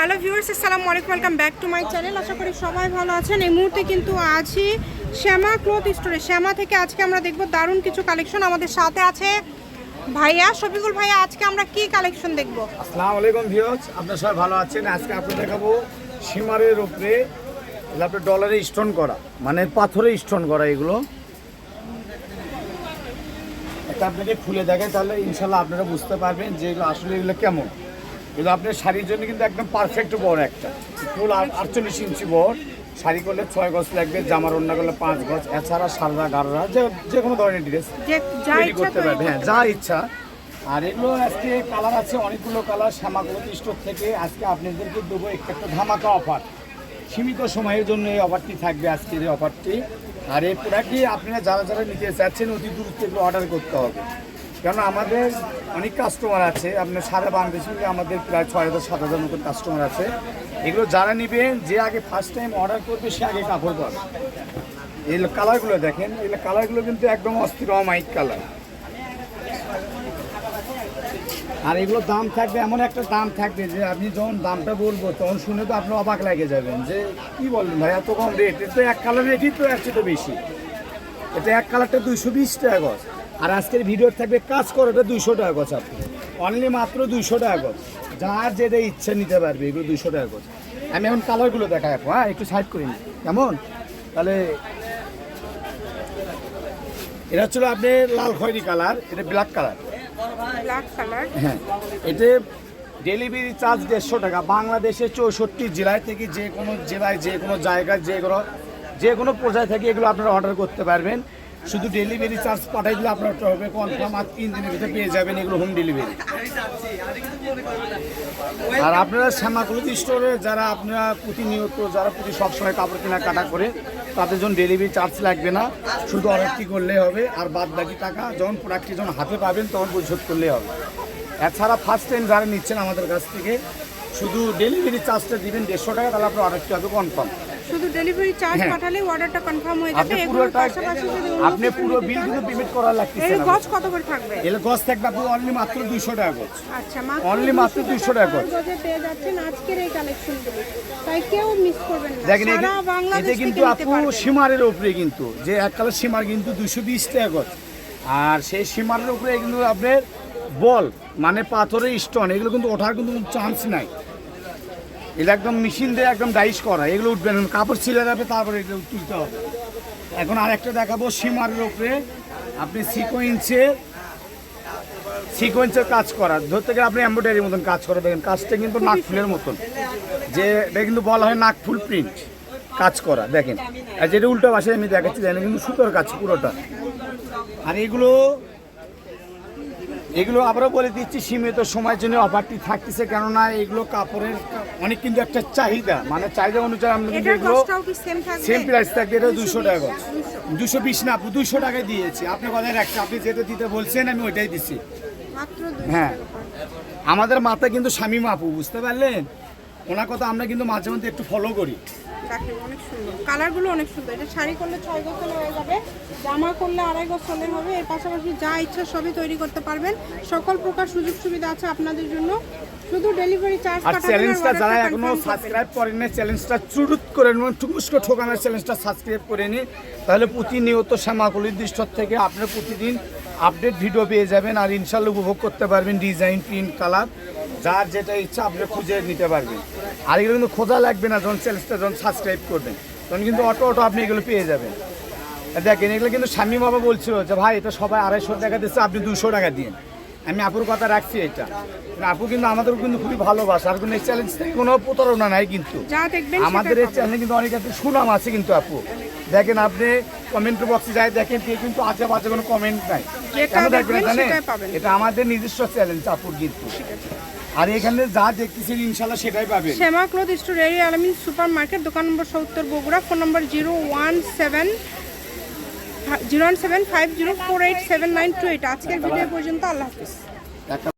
Hello viewers, আসসালামু আলাইকুম, welcome back to my channel. আশা করি সবাই ভালো আছেন। এই মুহূর্তে কিন্তু আছি শ্যামা ক্লথ স্টোরে। শ্যামা থেকে আজকে আমরা দেখব দারুণ কিছু কালেকশন আমাদের সাথে আছে। ভাইয়া, শফিকুল ভাইয়া, আজকে আমরা কি কালেকশন দেখব? আসসালামু আলাইকুম ভিউয়ার্স, আপনারা সবাই ভালো আছেন? আজকে আপনাদের দেখাবো সীমারের উপরে আপনার ডলারে স্টোন করা মানে পাথরে স্টোন করা এগুলো। এটা আপনাকে খুলে দেখে তাহলে ইনশাল্লাহ আপনারা বুঝতে পারবেন যে এগুলো আসলে এগুলো কেমন। এগুলো আপনার শাড়ির জন্য কিন্তু একদম পারফেক্ট বড় একটা। ফুল আটচল্লিশ ইঞ্চি বড় শাড়ি করলে ছয় গজ লাগবে জামার অন্য করলে পাঁচ গজ এছাড়া সাররা গাররা যে যে কোনো ধরনের ড্রেস তৈরি করতে পারবে। হ্যাঁ যা ইচ্ছা। আর এগুলো আজকে কালার আছে অনেকগুলো কালার শ্যামাগুলো স্টোর থেকে। আজকে আপনাদেরকে দেবো একটা একটা ধামাকা অফার সীমিত সময়ের জন্য এই অফারটি থাকবে আজকের এই অফারটি আর এই প্রোডাক্টটি আপনারা যারা যারা নিতে চাচ্ছেন অতি দূর থেকে অর্ডার করতে হবে। কেন আমাদের অনেক কাস্টমার আছে, আপনার সারা বাংলাদেশে আমাদের প্রায় ছয় হাজার, সাত হাজার মতো কাস্টমার আছে। এগুলো যারা নেবেন যে আগে ফার্স্ট টাইম অর্ডার করবে, সে আগে কাপড় পাবে। এই কালারগুলো দেখেন, এই কালারগুলো কিন্তু একদম অস্থির অমাইক কালার আর এগুলো দাম থাকবে, এমন একটা দাম থাকবে যে আপনি যখন দামটা বলব, তখন শুনে তো আপনি অবাক লাগে যাবেন যে, কি বলবেন ভাই, এত কম রেট এটা এক কালার রেটই তো একচেয়ে বেশি। এটা এক কালারটা দুইশো বিশ টাকা গজ। আর আজকের ভিডিওর থাকবে কাজ করাটা দুইশো টাকা গজ আপনি। অনলি মাত্র দুইশো টাকা গছ যার যেটা ইচ্ছে নিতে পারবে এগুলো দুইশো টাকা গজ। আমি এখন কালারগুলো দেখাই আপু হ্যাঁ একটু সাইড করি কেমন? তাহলে এটা হচ্ছিল আপনার লাল খয়েরি কালার এটা ব্ল্যাক কালার। Black colour. হ্যাঁ এতে ডেলিভারি চার্জ দেড়শো টাকা। বাংলাদেশের চৌষট্টি জেলায় থেকে যে কোনো জেলায় যে কোনো জায়গায় যে কোনো যে কোনো পর্যায়ে থেকে এগুলো আপনারা অর্ডার করতে পারবেন। শুধু ডেলিভারি চার্জ পাঠাই দিলে আপনার হবে কনফার্ম আর তিন দিনের ভিতরে পেয়ে যাবেন এগুলো হোম ডেলিভারি আর আপনারা শ্যামাকুলুদ স্টোরে যারা আপনারা প্রতিনিয়ত, যারা প্রতি সবসময় কাপড় কেনাকাটা করে, তাদের জন্য ডেলিভারি চার্জ লাগবে না। শুধু অর্ডারটি করলে হবে, আর বাদ বাকি টাকা যখন প্রোডাক্টটি যখন হাতে পাবেন, তখন পরিশোধ করলেই হবে। এছাড়া ফার্স্ট টাইম যারা নিচ্ছেন আমাদের কাছ থেকে, শুধু ডেলিভারি চার্জটা দিবেন দেড়শো টাকা, তাহলে আপনার অর্ডারটি হবে কনফার্ম শুধু ডেলিভারি চার্জ। পাঠালে অর্ডারটা কনফার্ম হয়ে যাবে এগুলোর পাশাপাশি যদি আপনি পুরো বিল কিন্তু পেমেন্ট করার লাগতেছে এর না। গজ কত করে থাকবে? এলে গছ থাকবে আপনি অনলি মাত্র দুইশো টাকা গছ আচ্ছা Only মাত্র 200 টাকা করে। গজে পেয়ে যাচ্ছেন আজকের এই কালেকশনগুলো তাই কেউ মিস করবেন না। দেখেন বাংলাদেশ কিন্তু নিতে আপু সীমারের উপরে কিন্তু যে এক কালার সীমার কিন্তু দুশো বিশ টাকা গজ আর সেই সীমারের উপরে কিন্তু আপনার বল মানে পাথরের স্টোন এগুলো কিন্তু ওঠার কিন্তু চান্স নাই। এটা একদম মেশিন দিয়ে একদম ডাইস করা, এগুলো উঠবে না। কাপড় ছিলে যাবে, তারপরে এগুলো তুলতে হবে। এখন আর একটা দেখাবো সীমারের উপরে। আপনি সিকোয়েন্সের সিকোয়েন্সের কাজ করা। ধরতে গেলে আপনি এম্ব্রয়ডারির মতন কাজ করে দেখেন, কাজটা কিন্তু নাক ফুলের মতন। যে এটা কিন্তু বলা হয় নাক ফুল প্রিন্ট কাজ করা। দেখেন আর যেটা উল্টো ভাষায় আমি দেখাচ্ছি জানি কিন্তু সুতোর কাজ পুরোটা। আর এগুলো এগুলো আবারও বলে দিচ্ছি, সীমিত সময়ের জন্য অফারটি থাকতেছে, কেননা এগুলো কাপড়ের অনেক কিন্তু একটা চাহিদা। মানে চাহিদা অনুযায়ী আমরা কিন্তু এগুলো সেম প্রাইস থাকবে। এটা দুশো টাকা। দুশো বিশ না আপু দুশো টাকায় দিয়েছি। আপনি কথা রাখছেন আপনি যেটা দিতে বলছেন আমি ওইটাই দিচ্ছি হ্যাঁ। আমাদের মাথা কিন্তু স্বামী মাপু বুঝতে পারলেন? ওনার কথা আমরা কিন্তু মাঝে মধ্যে একটু ফলো করি। অনেক সুন্দর। কালারগুলো অনেক সুন্দর। এটা শাড়ি করলে ছয় হয়ে যাবে। জামা করলে আড়াই হবে। এর পাশাপাশি যা ইচ্ছা সবই তৈরি করতে পারবেন। সকল প্রকার সুযোগ সুবিধা আছে আপনাদের জন্য। শুধু ডেলিভারি চার্জ আর চ্যালেঞ্জটা যারা এখনও সাবস্ক্রাইব করেন না চ্যালেঞ্জটা চুরুত করে টুকুস্কো ঠোকানোর চ্যালেঞ্জটা সাবস্ক্রাইব করে নিন। তাহলে প্রতিনিয়ত শ্যামাকুলির দৃষ্ট থেকে আপনার প্রতিদিন আপডেট ভিডিও পেয়ে যাবেন আর ইনশাল্লাহ উপভোগ করতে পারবেন ডিজাইন, প্রিন্ট, কালার, যার যেটা ইচ্ছা আপনি খুঁজে নিতে পারবেন। আর এগুলো কিন্তু খোঁজা লাগবে না, যখন চ্যালেঞ্জটা যখন সাবস্ক্রাইব করবেন, তখন কিন্তু অটো অটো আপনি এগুলো পেয়ে যাবেন। দেখেন, এগুলো কিন্তু স্বামী বাবা বলছিল যে, ভাই, এটা সবাই আড়াইশো টাকা দিচ্ছে, আপনি দুশো টাকা দিন আমি আপুর কথা রাখছি এটা। আপু কিন্তু আমাদের কিন্তু খুবই ভালোবাসা। আর কোনো চ্যালেঞ্জ থেকে কোনো প্রতারণা নাই কিন্তু। আমাদের এই চ্যানেলে কিন্তু অনেক একটা সুনাম আছে কিন্তু আপু। দেখেন আপনি কমেন্ট বক্সে যাই দেখেন কেউ কিন্তু আজে বাজে কোনো কমেন্ট নাই। কেন দেখবেন জানেন? এটা আমাদের নিজস্ব চ্যালেঞ্জ আপুর কিন্তু। আর এখানে যা দেখতেছেন ইনশাল্লাহ সেটাই পাবেন। Shyama cloth store area Alamin super market দোকান নম্বর সত্তর Bogura phone number zero one seven zero one seven five zero four eight seven nine two eight. আজকের ভিডিও পর্যন্ত আল্লাহ হাফিজ।